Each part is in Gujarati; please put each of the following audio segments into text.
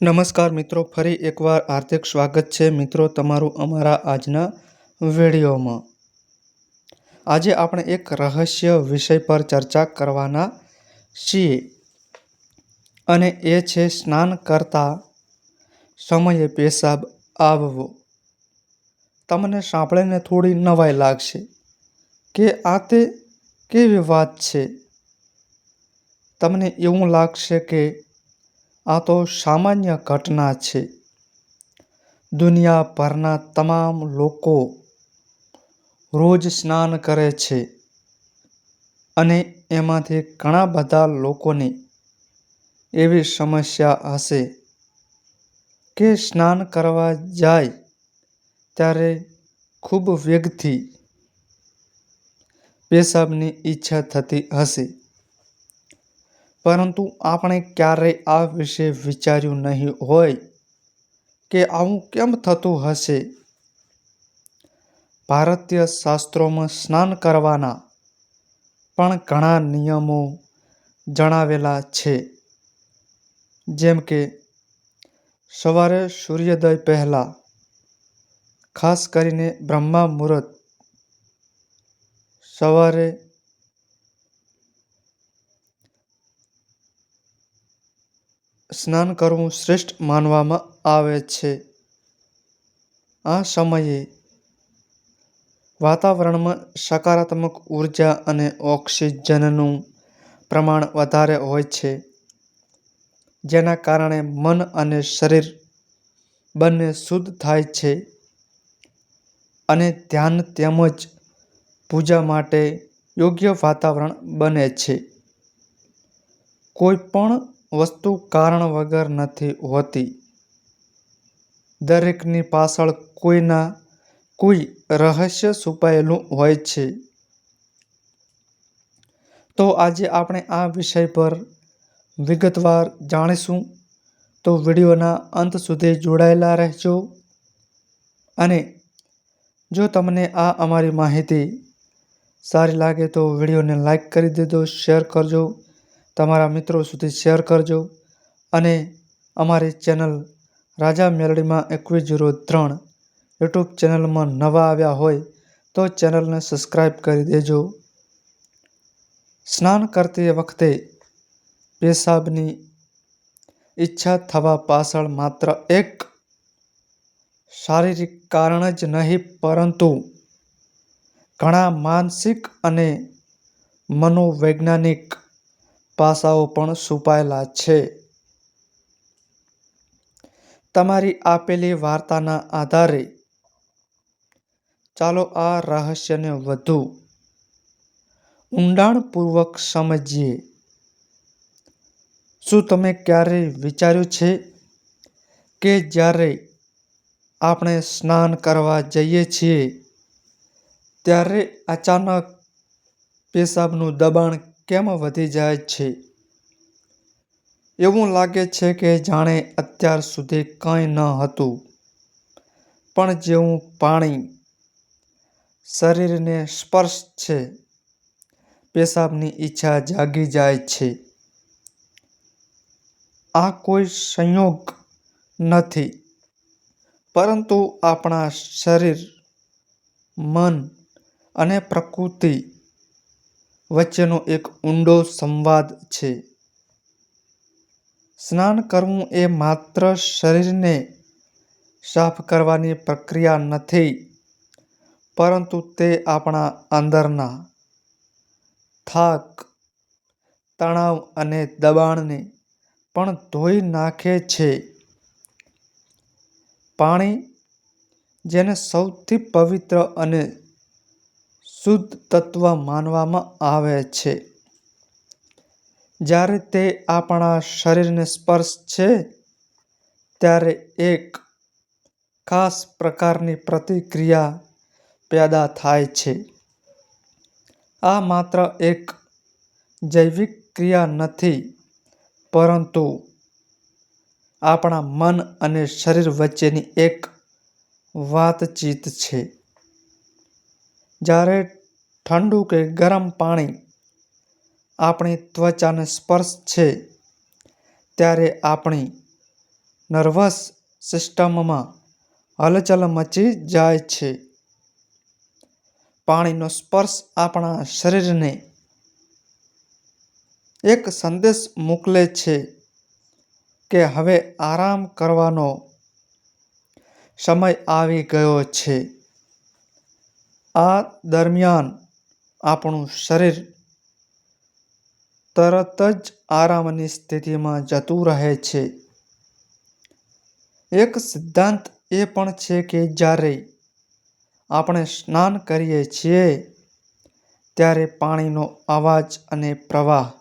નમસ્કાર મિત્રો, ફરી એકવાર હાર્દિક સ્વાગત છે મિત્રો તમારું અમારા આજના વિડીયોમાં. આજે આપણે એક રહસ્ય વિષય પર ચર્ચા કરવાના છીએ અને એ છે સ્નાન કરતા સમયે પેશાબ આવવો. તમને સાંભળીને થોડી નવાઈ લાગશે કે આ તે કેવી વાત છે? તમને એવું લાગશે કે આ તો સામાન્ય ઘટના છે. દુનિયાભરના તમામ લોકો રોજ સ્નાન કરે છે અને એમાંથી ઘણા બધા લોકોને એવી સમસ્યા હશે કે સ્નાન કરવા જાય ત્યારે ખૂબ વેગથી પેશાબની ઈચ્છા થતી હશે. પરંતુ આપણે ક્યારેય આ વિશે વિચાર્યું નહીં હોય કે આવું કેમ થતું હશે. ભારતીય શાસ્ત્રોમાં સ્નાન કરવાના પણ ઘણા નિયમો જણાવેલા છે. જેમ કે, સવારે સૂર્યોદય પહેલાં, ખાસ કરીને બ્રહ્મા મુહૂર્ત, સવારે સ્નાન કરવું શ્રેષ્ઠ માનવામાં આવે છે. આ સમયે વાતાવરણમાં સકારાત્મક ઊર્જા અને ઓક્સિજનનું પ્રમાણ વધારે હોય છે, જેના કારણે મન અને શરીર બંને શુદ્ધ થાય છે અને ધ્યાન તેમજ પૂજા માટે યોગ્ય વાતાવરણ બને છે. કોઈ પણ વસ્તુ કારણ વગર નથી હોતી. દરેકની પાછળ કોઈના, કોઈ રહસ્ય છુપાયેલું હોય છે. તો આજે આપણે આ વિષય પર વિગતવાર જાણીશું. તો વિડીયોના અંત સુધી જોડાયેલા રહેજો. અને જો તમને આ અમારી માહિતી સારી લાગે તો વિડીયોને લાઈક કરી દેજો શેર કરજો. તમારા મિત્રો સુધી શેર કરજો અને અમારી ચેનલ રાજા મેલડીમાં એકવીસ જીરો ત્રણ યુટ્યુબ ચેનલમાં નવા આવ્યા હોય તો ચેનલને સબસ્ક્રાઈબ કરી દેજો. સ્નાન કરતી વખતે પેશાબની ઈચ્છા થવા પાછળ માત્ર એક શારીરિક કારણ જ નહીં, પરંતુ ઘણા માનસિક અને મનોવૈજ્ઞાનિક પાસાઓ પણ છુપાયેલા છે. તમારી આપેલી વાર્તાના આધારે. ચાલો આ રહસ્યને વધુ ઊંડાણપૂર્વક સમજીએ. શું તમે ક્યારેય વિચાર્યું છે કે જ્યારે આપણે સ્નાન કરવા જઈએ છીએ, ત્યારે અચાનક પેશાબનું દબાણ કેમ વધી જાય છે? એવું લાગે છે કે જાણે અત્યાર સુધી કંઈ ન હતું. પણ જેવું પાણી શરીરને સ્પર્શ છે, પેશાબની ઈચ્છા જાગી જાય છે. આ કોઈ સંયોગ નથી, પરંતુ આપણા શરીર, મન અને પ્રકૃતિ વચ્ચેનો એક ઊંડો સંવાદ છે. સ્નાન કરવું એ માત્ર શરીરને સાફ કરવાની પ્રક્રિયા નથી, પરંતુ તે આપણા અંદરના થાક, તણાવ અને દબાણને પણ ધોઈ નાખે છે. પાણી, જેને સૌથી પવિત્ર અને શુદ્ધ તત્વ માનવામાં આવે છે. જ્યારે તે આપણા શરીરને સ્પર્શ છે, ત્યારે એક ખાસ પ્રકારની પ્રતિક્રિયા પેદા થાય છે. આ માત્ર એક જૈવિક ક્રિયા નથી, પરંતુ આપણા મન અને શરીર વચ્ચેની એક વાતચીત છે. જ્યારે ઠંડુ કે ગરમ પાણી આપણી ત્વચાને સ્પર્શ છે, ત્યારે આપણી નર્વસ સિસ્ટમમાં હલચલ મચી જાય છે. પાણીનો સ્પર્શ આપણા શરીરને એક સંદેશ મોકલે છે કે હવે આરામ કરવાનો સમય આવી ગયો છે. આ દરમિયાન આપણું શરીર તરત જ આરામની સ્થિતિમાં જતું રહે છે. એક સિદ્ધાંત એ પણ છે કે જ્યારે આપણે સ્નાન કરીએ છીએ, ત્યારે પાણીનો અવાજ અને પ્રવાહ,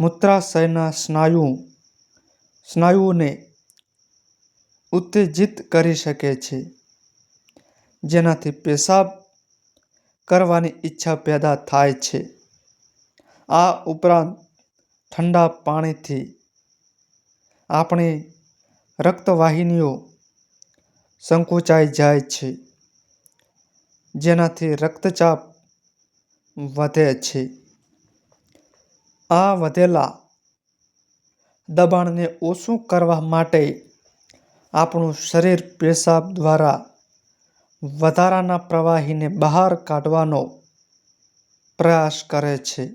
મૂત્રાશયના સ્નાયુ સ્નાયુઓને ઉત્તેજિત કરી શકે છે. જેનાથી પેશાબ કરવાની ઈચ્છા પેદા થાય છે. આ ઉપરાંત ઠંડા પાણીથી આપણી રક્તવાહિનીઓ સંકોચાઈ જાય છે, જેનાથી રક્તચાપ વધે છે. આ વધેલા દબાણને ઓછું કરવા માટે આપણું શરીર પેશાબ દ્વારા વધારાના પ્રવાહીને બહાર કાઢવાનો પ્રયાસ કરે છે.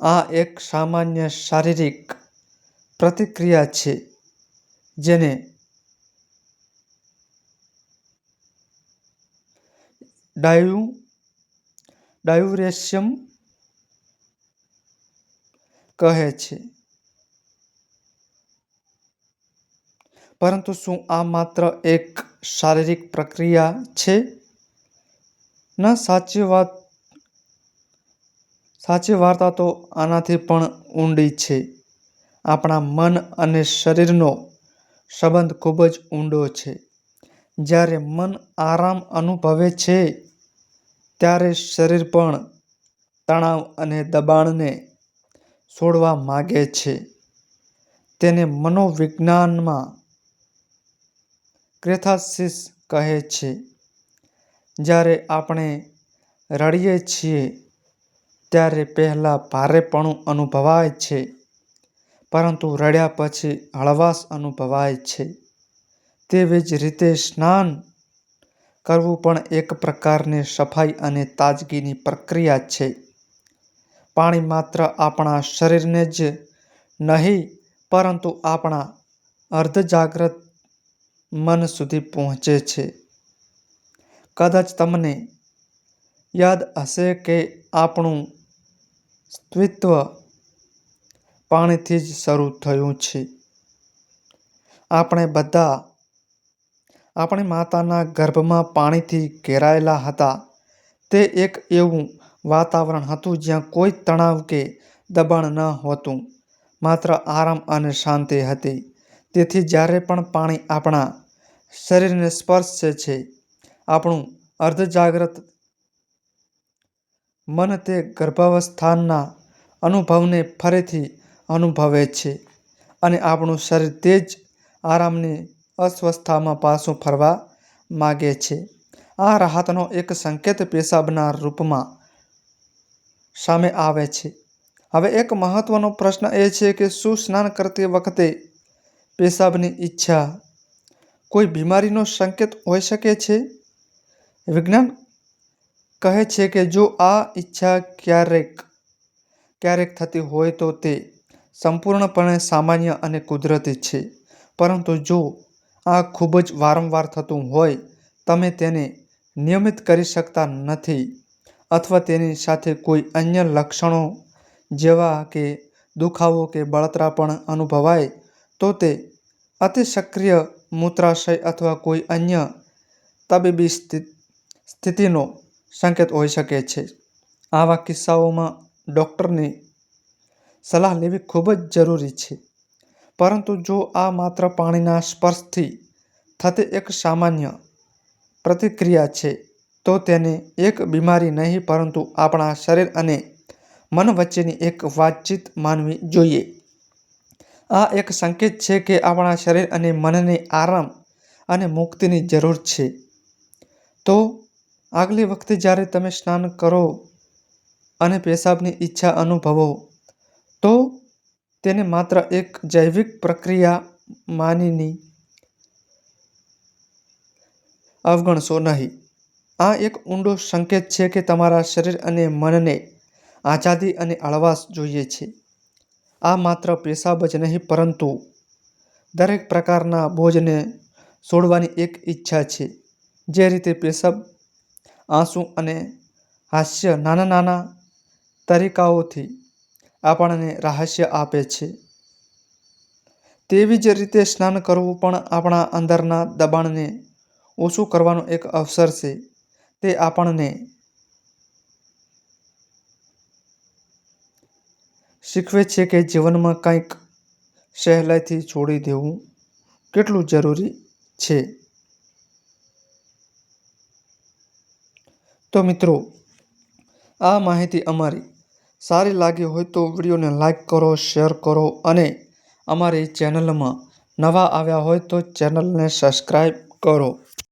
આ એક સામાન્ય શારીરિક પ્રતિક્રિયા છે, જેને ડાયુ, ડાયુરેશિયમ કહે છે. પરંતુ શું આ માત્ર એક શારીરિક પ્રક્રિયા છે? ના, સાચી વાત, સાચી વાર્તા તો આનાથી પણ ઊંડી છે. આપણા મન અને શરીરનો સંબંધ ખૂબ જ ઊંડો છે. જ્યારે મન આરામ અનુભવે છે, ત્યારે શરીર પણ તણાવ અને દબાણને છોડવા માગે છે. તેને મનોવિજ્ઞાનમાં કેથાર્સિસ કહે છે. જ્યારે આપણે રડીએ છીએ, ત્યારે પહેલાં ભારેપણું અનુભવાય છે, પરંતુ રડ્યા પછી હળવાશ અનુભવાય છે. તેવી જ રીતે સ્નાન કરવું પણ એક પ્રકારની સફાઈ અને તાજગીની પ્રક્રિયા છે. પાણી માત્ર આપણા શરીરને જ નહીં, પરંતુ આપણા અર્ધજાગ્રત મન સુધી પહોંચે છે. કદાચ તમને યાદ હશે કે આપણું સ્તિત્વ પાણીથી જ શરૂ થયું છે. આપણે બધા આપણી માતાના ગર્ભમાં પાણીથી ઘેરાયેલા હતા. તે એક એવું વાતાવરણ હતું જ્યાં કોઈ તણાવ કે દબાણ ન હોતું. માત્ર આરામ અને શાંતિ હતી. તેથી જ્યારે પણ પાણી આપણા શરીરને સ્પર્શે છે, આપણું અર્ધજાગ્રત મન તે ગર્ભાવસ્થાના અનુભવને ફરીથી અનુભવે છે અને આપણું શરીર તે જ આરામની અસ્વસ્થામાં પાછું ફરવા માગે છે. આ રાહતનો એક સંકેત પેશાબના રૂપમાં સામે આવે છે. હવે એક મહત્વનો પ્રશ્ન એ છે કે શું સ્નાન કરતી વખતે પેશાબની ઈચ્છા. કોઈ બીમારીનો સંકેત હોઈ શકે છે? વિજ્ઞાન કહે છે કે જો આ ઈચ્છા ક્યારેક ક્યારેક થતી હોય તો તે સંપૂર્ણપણે સામાન્ય અને કુદરતી છે. પરંતુ જો આ ખૂબ જ વારંવાર થતું હોય, તમે તેને નિયમિત કરી શકતા નથી અથવા તેની સાથે કોઈ અન્ય લક્ષણો જેવા કે દુખાવો કે બળતરા પણ અનુભવાય તો તે અતિસક્રિય મૂત્રાશય અથવા કોઈ અન્ય તબીબી સ્થિતિનો સંકેત હોઈ શકે છે. આવા કિસ્સાઓમાં ડૉક્ટરની સલાહ લેવી ખૂબ જ જરૂરી છે. પરંતુ જો આ માત્ર પાણીના સ્પર્શથી થતી એક સામાન્ય પ્રતિક્રિયા છે, તો તેને એક બીમારી નહીં પરંતુ આપણા શરીર અને મન વચ્ચેની એક વાતચીત માનવી જોઈએ. આ એક સંકેત છે કે આપણા શરીર અને મનને આરામ અને મુક્તિની જરૂર છે તો આગલી વખતે જ્યારે તમે સ્નાન કરો અને પેશાબની ઈચ્છા અનુભવો, તો તેને માત્ર એક જૈવિક પ્રક્રિયા માનીને અવગણશો નહીં. આ એક ઊંડો સંકેત છે કે તમારા શરીર અને મનને આઝાદી અને આળવાશ જોઈએ છે. આ માત્ર પેશાબ જ નહીં પરંતુ દરેક પ્રકારના બોજને છોડવાની એક ઈચ્છા છે. જે રીતે પેશાબ, આંસુ અને હાસ્ય નાના નાના તરીકાઓથી આપણને રહસ્ય આપે છે, તેવી જ રીતે સ્નાન કરવું પણ આપણા અંદરના દબાણને ઓછું કરવાનો એક અવસર છે. તે આપણને શીખવે છે કે જીવનમાં કંઈક સહેલાઈથી છોડી દેવું કેટલું જરૂરી છે. તો મિત્રો, આ માહિતી અમારી સારી લાગી હોય તો વિડીયોને લાઈક કરો, શેર કરો અને અમારી ચેનલમાં નવા આવ્યા હોય તો ચેનલને સબસ્ક્રાઈબ કરો.